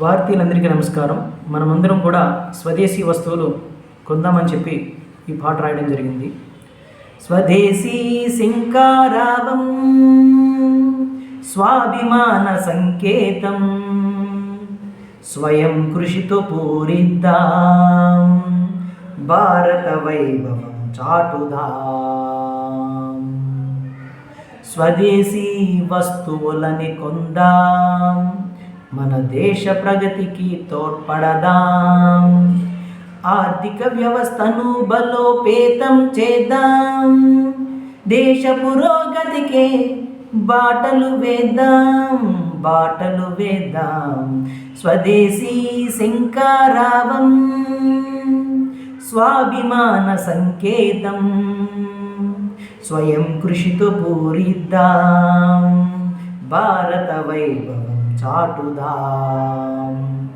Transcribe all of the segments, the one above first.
భారతీయులందరికీ నమస్కారం. మనమందరం కూడా స్వదేశీ వస్తువులు కొందామని చెప్పి ఈ పాట రాయడం జరిగింది. స్వదేశీ సింకారావం స్వాభిమాన సంకేతం స్వయం కృషితో పూరిద్దాం భారత వైభవం చాటుదాం. స్వదేశీ వస్తువులని కొందాం మన దేశ ప్రగతికి తోడ్పడదాం. ఆర్థిక వ్యవస్థను బలోపేతం చేద్దాం. దేశ పురోగతికే బాటలు వేద్దాం బాటలు వేద్దాం. స్వదేశీ శంకారావం స్వాభిమాన సంకేతం. స్వయం కృషితో పూరిద్దాం. భారత వైభవం. చాటుదాం.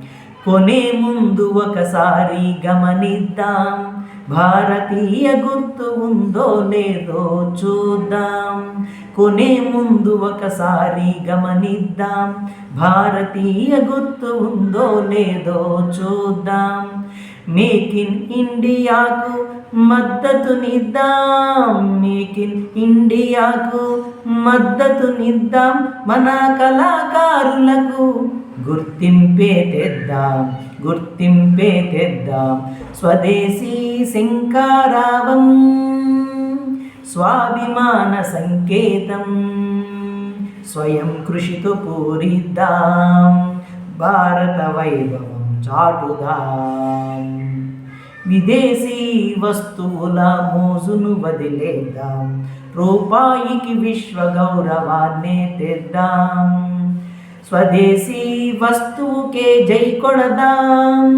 కొనే ముందు ఒకసారి గమనిద్దాం. భారతీయ గుర్తు ఉందో లేదో చూద్దాం. కొనే ముందు ఒకసారి గమనిద్దాం. భారతీయ గుర్తు ఉందో లేదో చూద్దాం. మేక్ ఇన్ ఇండియాకు మద్దతునిద్దాం మేక్ ఇన్ ఇండియాకు మద్దతునిద్దాం మన కళాకారులకు గుర్తింపే తెద్దాం. గుర్తింపే తెద్దాం. స్వదేశీ శంకారావం స్వాభిమాన సంకేతం స్వయం కృషితో పూరిద్దాం. భారత వైభవం చాటుదాం. విదేశీ వస్తువుల మోజును వదిలేద్దాం. రూపాయికి విశ్వ గౌరవాన్నే తెద్దాం. స్వదేశీ వస్తువుకే జై కొడదాం.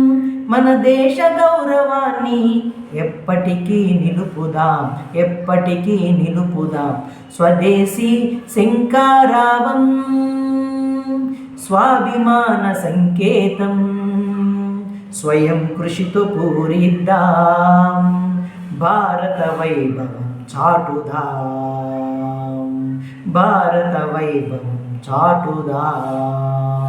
మన దేశ గౌరవాన్ని ఎప్పటికీ నిలుపుదాం ఎప్పటికీ నిలుపుదాం. స్వదేశీ శంకారావం స్వాభిమాన సంకేతం. స్వయం కృషితో పూరిద్దాం భారత వైభవం చాటుదాం? భారత వైభవం చాటుదాం?